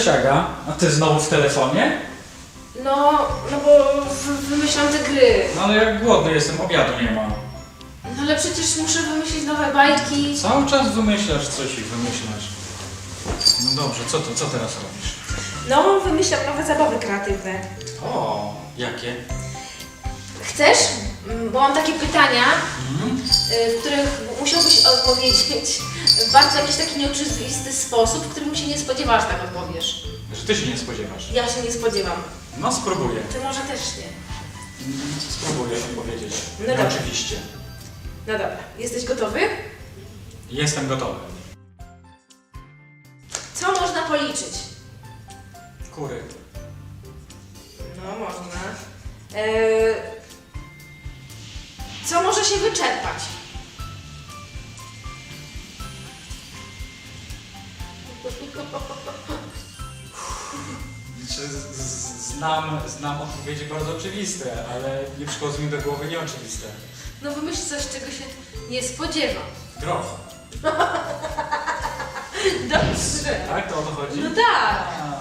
Cześć Aga, a ty znowu w telefonie? No, no bo w- wymyślam te gry. No ale jak głodny jestem, obiadu nie ma. No ale przecież muszę wymyślić nowe bajki. Cały czas wymyślasz coś i wymyślasz. No dobrze, co, to, co teraz robisz? No, wymyślam nowe zabawy kreatywne. O, jakie? Chcesz? Mm, Bo mam takie pytania, Mhm. y, w których musiałbyś odpowiedzieć w bardzo jakiś taki nieoczywisty sposób, w którym się nie spodziewasz, tak odpowiesz. Że ty się nie spodziewasz. Ja się nie spodziewam. No spróbuję. Ty może też nie. Mm, Spróbuję odpowiedzieć. No dobra. Oczywiście. No dobra, jesteś gotowy? Jestem gotowy. Co można policzyć? Kury. No, można. Eee, się wyczerpać? Czy z- z- znam, znam odpowiedzi bardzo oczywiste, ale nie przychodzą mi do głowy nieoczywiste. No wymyśl coś, czego się nie spodziewam. Groch. Dobrze. Tak? To o to chodzi? No tak. A,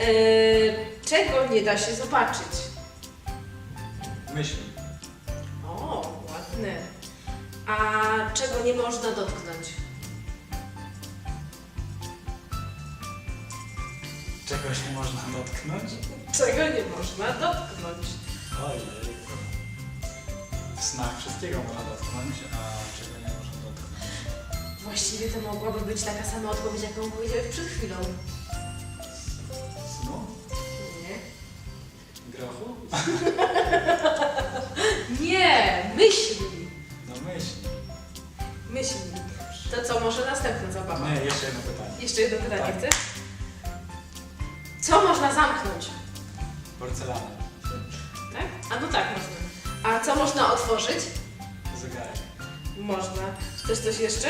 Eee, czego nie da się zobaczyć? Myśli. A czego nie można dotknąć? Czegoś nie można dotknąć? Czego nie można dotknąć? Ojej. W snach wszystkiego można dotknąć, a czego nie można dotknąć? Właściwie to mogłaby być taka sama odpowiedź, jaką powiedziałeś przed chwilą. Snu? Grochu? Nie, myśli. No myśli. Myśli. To co, może następna zabawa? Nie, jeszcze jedno pytanie. Jeszcze jedno pytanie, Tak. chcesz? Co można zamknąć? Porcelana. Tak? A no tak, można. A co można otworzyć? Zegarek. Można. Chcesz coś jeszcze?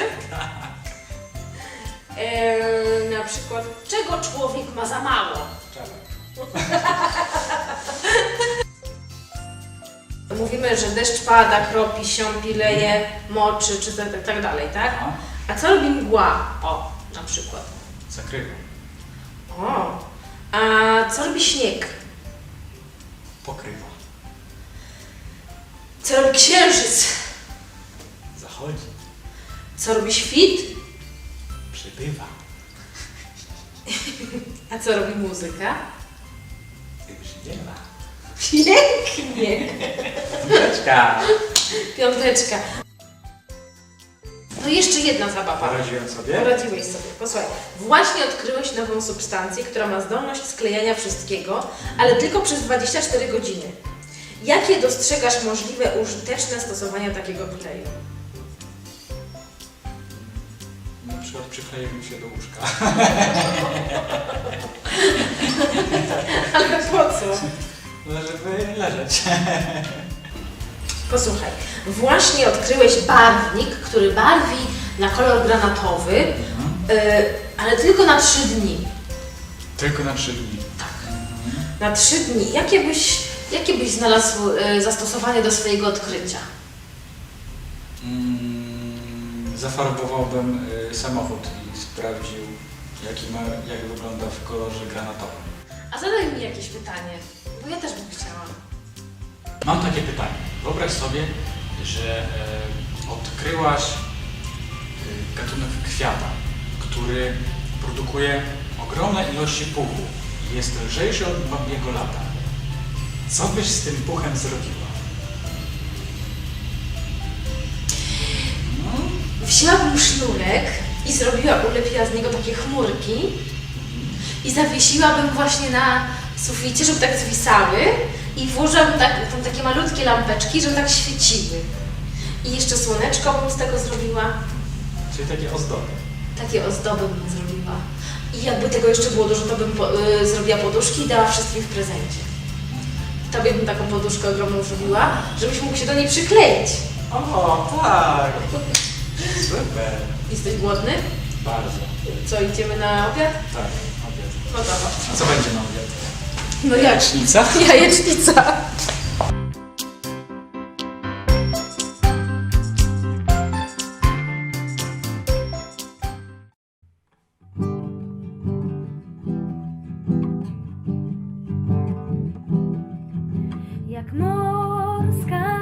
Eee, na przykład, czego człowiek ma za mało? Czarek. Mówimy, że deszcz pada, kropi, siąpi, leje, moczy, czy tak, tak, tak dalej, tak? A? A co robi mgła? O, na przykład. Zakrywa. O. A co robi śnieg? Pokrywa. Co robi księżyc? Zachodzi. Co robi świt? Przybywa. A co robi muzyka? Pięknie! Piąteczka. Piąteczka. No jeszcze jedna zabawa. Poradziłem sobie? Poradziłeś sobie. Posłuchaj, właśnie odkryłeś nową substancję, która ma zdolność sklejania wszystkiego, ale tylko przez 24 godziny. Jakie dostrzegasz możliwe użyteczne stosowania takiego kleju? Na przykład przykleiłbym się do łóżka. Ale po co? No, żeby leżeć. Posłuchaj, właśnie odkryłeś barwnik, który barwi na kolor granatowy, yy, ale tylko na 3 dni. Tylko na trzy dni. Na 3 dni. Jakie byś, jakie byś znalazł yy, zastosowanie do swojego odkrycia? Mm, zafarbowałbym y, samochód i sprawdził, jaki ma, jak wygląda w kolorze granatowym. A zadaj mi jakieś pytanie, bo ja też bym chciała. Mam takie pytanie. Wyobraź sobie, że e, odkryłaś e, gatunek kwiata, który produkuje ogromne ilości puchu i jest lżejszy od babiego lata. Co byś z tym puchem zrobiła? Wzięłabym sznurek i zrobiła, ulepiła z niego takie chmurki i zawiesiłabym właśnie na suficie, żeby tak zwisały i włożyłabym tak, tam takie malutkie lampeczki, żeby tak świeciły. I jeszcze słoneczko bym z tego zrobiła. czyli takie ozdoby. Takie ozdoby bym zrobiła. I jakby tego jeszcze było dużo, to bym po, y, zrobiła poduszki i dała wszystkim w prezencie. Tobie bym taką poduszkę ogromną zrobiła, żebyś mógł się do niej przykleić. O, tak! Super! Jesteś głodny? Bardzo. Co, idziemy na obiad? Tak, obiad. No dobra. A co będzie na obiad? No jajecznica. Jajecznica. Jak morska